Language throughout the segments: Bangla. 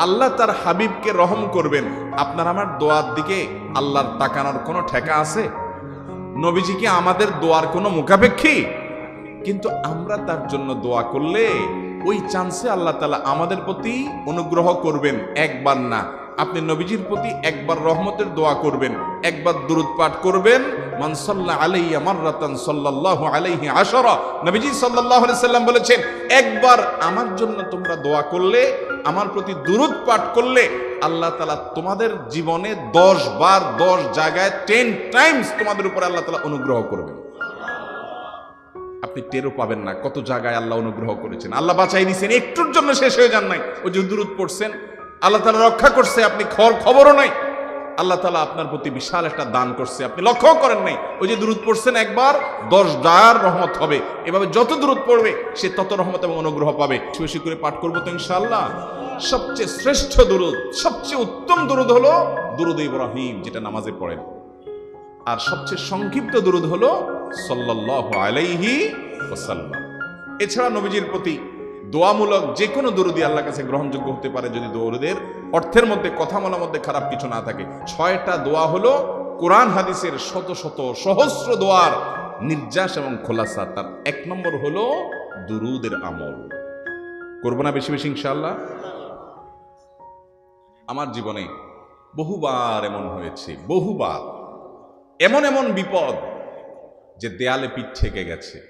আল্লাহ তার হাবিবকে রহম করবেন। আপনার আমার দোয়ার দিকে আল্লাহর তাকানোর কোনো ঠেকা আছে? নবীজি কি আমাদের দোয়ার কোনো মুখাপেক্ষী? কিন্তু আমরা তার জন্য দোয়া করলে ওই চান্সে আল্লাহ তালা আমাদের প্রতি অনুগ্রহ করবেন, একবার না। আপনি নবীজির প্রতি একবার রহমতের দোয়া করবেন, একবার দুরুদ পাঠ করবেন। মানসাল্লাহ আলাইয়া মাররাতান সাল্লাল্লাহু আলাইহি আশরা। নবীজি সাল্লাল্লাহু আলাইহি সাল্লাম বলেছেন, একবার আমার জন্য তোমরা দোয়া করলে, আমার প্রতি দুরুদ পাঠ করলে, আল্লাহ তালা তোমাদের জীবনে দশ বার দশ জায়গায় টেন টাইমস তোমাদের উপরে আল্লাহ তালা অনুগ্রহ করবেন। আপনি টেরও পাবেন না কত জায়গায় আল্লাহ অনুগ্রহ করেছেন। আল্লাহ বাঁচাই দিয়েছেন একটুর জন্য শেষ হয়ে যান নাই। ওই যে দুরুদ পড়ছেন আল্লাহ তালা রক্ষা করছে, আপনি খবরও নাই। আল্লাহ তালা আপনার প্রতি বিশাল একটা দান করছে। আপনি লক্ষ্য করেন নাই। ওই যে দূরত পড়ছেন একবার, দশ ডায়ার রহমত হবে। এভাবে যত দূরত পড়বে, সে তত রহমত এবং অনুগ্রহ পাবে। বেশি করে পাঠ করব তো ইনশাল্লাহ সবচেয়ে শ্রেষ্ঠ দুরুদ, সবচেয়ে উত্তম দুরুদ হলো দুরুদ ইব্রাহিম, যেটা নামাজে পড়েন। আর সবচেয়ে সংক্ষিপ্ত দুরুদ হলো সাল্লাল্লাহু আলাইহি ওয়াসাল্লাম। এছাড়া নবীজির প্রতি দোয়ামূলক যে কোনো দরুদি আল্লাহ কাছে গ্রহণযোগ্য হতে পারে যদি দরুদের অর্থের মধ্যে কথা বলার মধ্যে খারাপ কিছু না থাকে। ছয়টা দোয়া হলো কোরআন, হাদিসের শত শত সহস্র দোয়ার নির্যাস এবং খোলাসা। তার এক নম্বর হলো দুরুদের আমল। করব না বেশি বেশি ইনশাল্লাহ আমার জীবনে বহুবার এমন হয়েছে, বহুবার। এমন এমন বিপদ যে দেয়ালে পিঠ থেকে গেছে।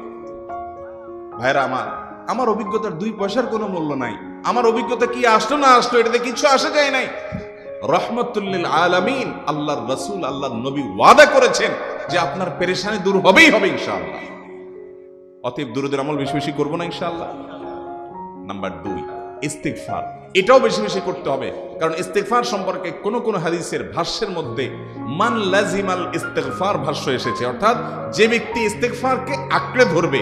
ভাইরা আমার আমার অভিজ্ঞতার দুই পয়সার কোনো মূল্য নাই। আমার অভিজ্ঞতা কি আসলো না আসলো, এটাতে কিছু আসা যায় নাই। রহমতুল্লিল আলামিন, আল্লাহর রসুল, আল্লাহর নবী ওয়াদা করেছেন যে আপনার পেরেশানি দূর হবেই হবে ইনশাআল্লাহ। অতএব দুরুদের আমল বেশি বেশি করব না ইনশাআল্লাহ। নাম্বার দুই, ইস্তিগফার। এটাও বেশি বেশি করতে হবে, কারণ ইস্তেগফার সম্পর্কে কোন কোন হাদিসের ভাষ্যের মধ্যে মান লাজিমাল ইস্তেকফার ভাষ্য এসেছে। অর্থাৎ যে ব্যক্তি ইস্তেগফারকে আঁকড়ে ধরবে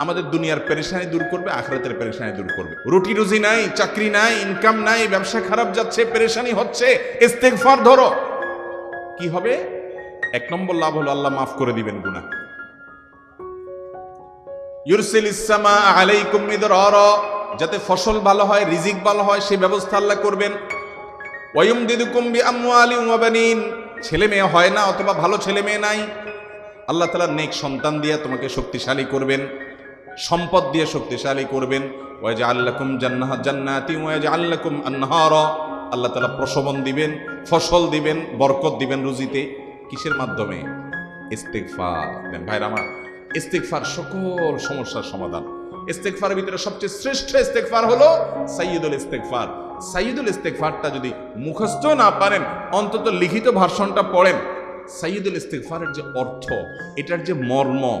আমাদের দুনিয়ার পেরেশানি দূর করবে, আখরাতের পেরেশানি দূর করবে। রুটি রুজি নাই, চাকরি নাই ইনকাম নাই, ব্যবসা খারাপ যাচ্ছে, পেরেশানি হচ্ছে, ইস্তেগফার ধরো। কি হবে? এক নম্বর লাভ হলো আল্লাহ মাফ করে দিবেন গুনাহ। ইউরসিল ইসলামা আলাইকুম মিদরারা, যাতে ফসল ভালো হয়, রিজিক ভালো হয় সেই ব্যবস্থা আল্লাহ করবেন। ওয়ুম দিদুকুম বি আমওয়ালি ছেলে মেয়ে হয় না অথবা ভালো ছেলে মেয়ে নাই। আল্লাহ তাআলা নেক সন্তান দিয়ে তোমাকে শক্তিশালী করবেন। সম্পদ দিয়ে শক্তিশালী করবেন। ওয়াজা আল্লাকুম জান্নাহ জান্নাতি ওয়াজা আল্লাকুম আনহারা। আল্লাহ তাআলা প্রসবন দিবেন, ফসল দিবেন, বরকত দিবেন রুজিতে। কিসের মাধ্যমে? ইস্তেগফার। দেন ভাইরা আমার, ইস্তেগফার সকল সমস্যার সমাধান। ইস্তেগফারের ভিতরে সবচেয়ে শ্রেষ্ঠ ইস্তেগফার হলো সাইয়্যিদুল ইস্তেগফার। সাইয়্যিদুল ইস্তেগফারটা যদি মুখস্থ না পারেন, অন্তত লিখিত ভার্সনটা পড়েন। সাইয়দুল ইস্তেগফারের যে অর্থ, এটার যে মর্ম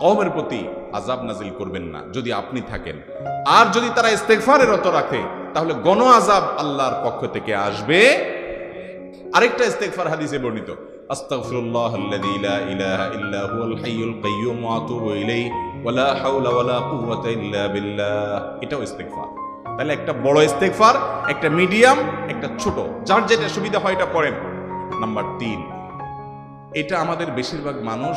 কওমের প্রতি আজাব নাজিল করবেন না, যদি আপনি থাকেন। আর যদি তারা ইস্তেগফারে রত রাখে, তাহলে গণ আজাব আল্লাহর পক্ষ থেকে আসবে। আরেকটা ইস্তেকফার হাদিসে বর্ণিত এটাও তাহলে একটা বড় একটা মিডিয়াম, একটা ছোট, যার যেটা সুবিধা হয় এটা নাম্বার তিন, এটা আমাদের বেশিরভাগ মানুষ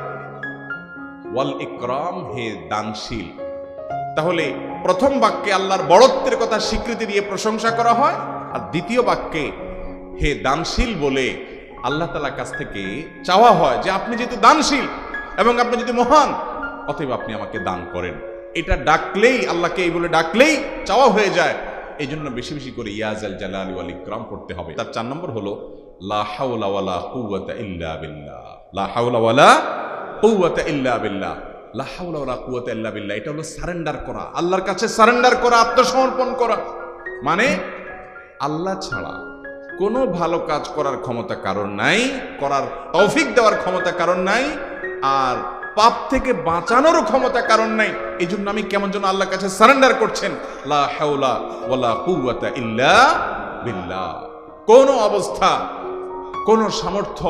ওয়াল ইকরাম, হে দানশীল। তাহলে প্রথম বাক্যে আল্লাহর বড়ত্বের কথা স্বীকৃতি দিয়ে প্রশংসা করা হয়, আর দ্বিতীয় বাক্যে হে দানশীল বলে আল্লাহ তালার কাছ থেকে চাওয়া হয় যে আপনি যেহেতু দানশীল এবং আপনি যদি মহান, অতএব আপনি আমাকে দান করেন। এটা ডাকলেই, আল্লাহকে এই বলে ডাকলেই চাওয়া হয়ে যায়। এই জন্য বেশি বেশি করে ইয়াজাল জালালি ওয়াল ইকরাম করতে হবে। তার চার নম্বর হলো, লা হাওলা ওয়ালা কুওয়াতা ইল্লা বিল্লাহ। লা হাওলা ওয়ালা কুওয়াতা ইল্লা বিল্লাহ লা হাওলা ওয়ালা কুওয়াতা ইল্লা বিল্লাহ। এটা হলো সারেন্ডার করা। আল্লাহর কাছে সারেন্ডার করা, আত্মসমর্পণ করা। মানে আল্লাহ ছাড়া কোনো ভালো কাজ করার ক্ষমতা কারণ নাই, করার তৌফিক দেওয়ার ক্ষমতা কারণ নাই, আর পাপ থেকে বাঁচানোরও ক্ষমতা কারণ নাই। এই জন্য আমি কেমন যেন আল্লাহর কাছে সারেন্ডার করছেন, লা হাওলা ওয়ালা কুওয়াতা ইল্লা বিল্লাহ। কোন অবস্থা, কোন সামর্থ্য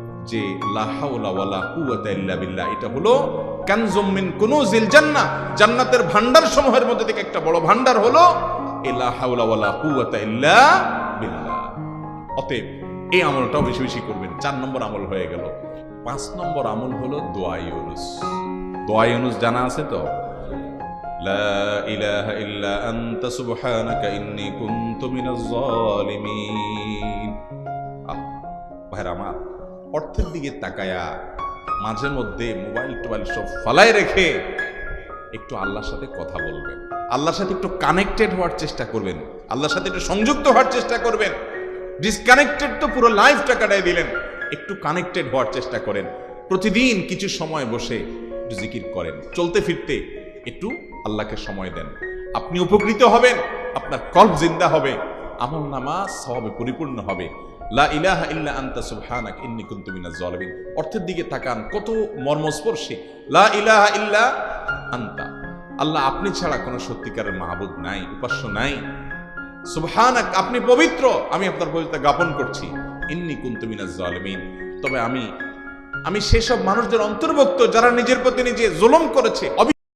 যে এটা হলো ক্যানজমিন কোন জিলজান্না জান্নাতের ভান্ডার সমূহের মধ্যে থেকে একটা বড় ভান্ডার হলো অতএব এই আমলটাও বেশি বেশি করবেন, চার নম্বর আমল হয়ে গেল। পাঁচ নম্বর আমল হলো দোয়াই ইউনুস। দোয়াই ইউনুস জানা আছে তো? লা ভাইরা আমার। অর্থের দিকে তাকায়া মাঝে মধ্যে মোবাইল টোবাইল সব ফালায় রেখে একটু আল্লাহর সাথে কথা বলবেন। আল্লাহর সাথে একটু কানেক্টেড হওয়ার চেষ্টা করবেন। আল্লাহর সাথে একটু সংযুক্ত হওয়ার চেষ্টা করবেন। ডিসকানেক্টেড তো পুরো লাইফটা কাটাই দিলেন। একটু কানেক্টেড হওয়ার চেষ্টা করেন। প্রতিদিন কিছু সময় বসে একটু জিকির করেন। চলতে ফিরতে একটু আল্লাহকে সময় দেন। আপনি উপকৃত হবেন, আপনার কল্প জিন্দা হবে, আমল নামা সবে পরিপূর্ণ হবে। অর্থের দিকে তাকান, কত মর্মস্পর্শী। ইল্লা আনতা। আল্লাহ আপনি ছাড়া কোনো সত্যিকারের মাহবুদ নাই, উপাস্য নাই। সুবহানাক, আপনি পবিত্র। আমি আপনার পবিত্রতা জ্ঞাপন করছি। ইন্নি কুনতু মিনাজ জালিমিন। তবে আমি আমি সেসব মানুষদের অন্তর্ভুক্ত যারা নিজের প্রতি নিজে জুলুম করেছে